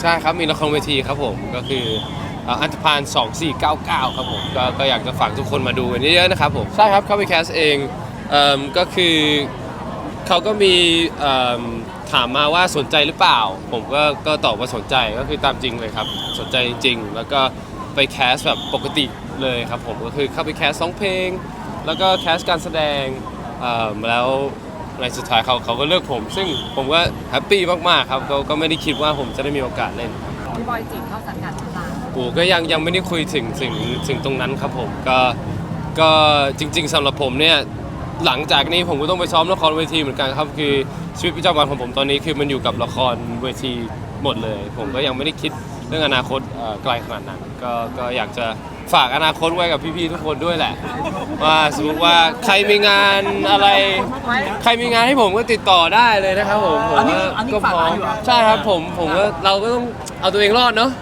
ใช่ครับมีละครเวทีครับผมก็คือเอ่ออันธพาล2499 ครับผมก็ก็อยากจะฝากทุกคนมาดูกันเยอะๆนะครับผมใช่ครับเข้าไปแคสเองเอิ่มก็คือเขาก็มีเอิ่มถามมาว่าสนใจหรือเปล่า ผมก็ก็ตอบว่าสนใจก็คือตามจริงเลยครับสนใจจริงๆ แล้วก็ไปแคสแบบปกติเลยครับผมก็คือเข้าไปแคสร้องเพลง แล้วก็แคสการแสดงเอิ่มแล้ว ในสุดท้ายเขาเขาก็เลือกผม ซึ่งผมก็แฮปปี้มากๆครับก็ก็ไม่ได้คิดว่าผมจะได้มีโอกาสเล่นพี่บอยจีบเข้าสังกัดต่างโอ้ก็ยังยังไม่ได้คุยถึงถึงถึงตรงนั้นครับผมก็ก็จริง ๆสำหรับผมเนี่ยหลังจากนี้ผมก็ต้องไปซ้อมละครเวทีเหมือนกันครับ คือชีวิตประจำวันของผมตอนนี้คือมันอยู่กับละครเวทีหมดเลย ผมก็ยังไม่ได้คิด เรื่องอนาคตเอ่อไกลขนาดนั้นก็ก็อยากจะฝากอนาคตไว้กับพี่ๆทุกคนด้วยแหละ ว่าสมมติว่าใครมีงานอะไร ใครมีงานให้ผมก็ติดต่อได้เลยนะครับผมผมอันนี้ก็อันนี้ก็ฝากพร้อร้ามนอยู่เหรอใช่ครับผมผมก็เราก็ต้องเอาตัวเองรอดเนาะ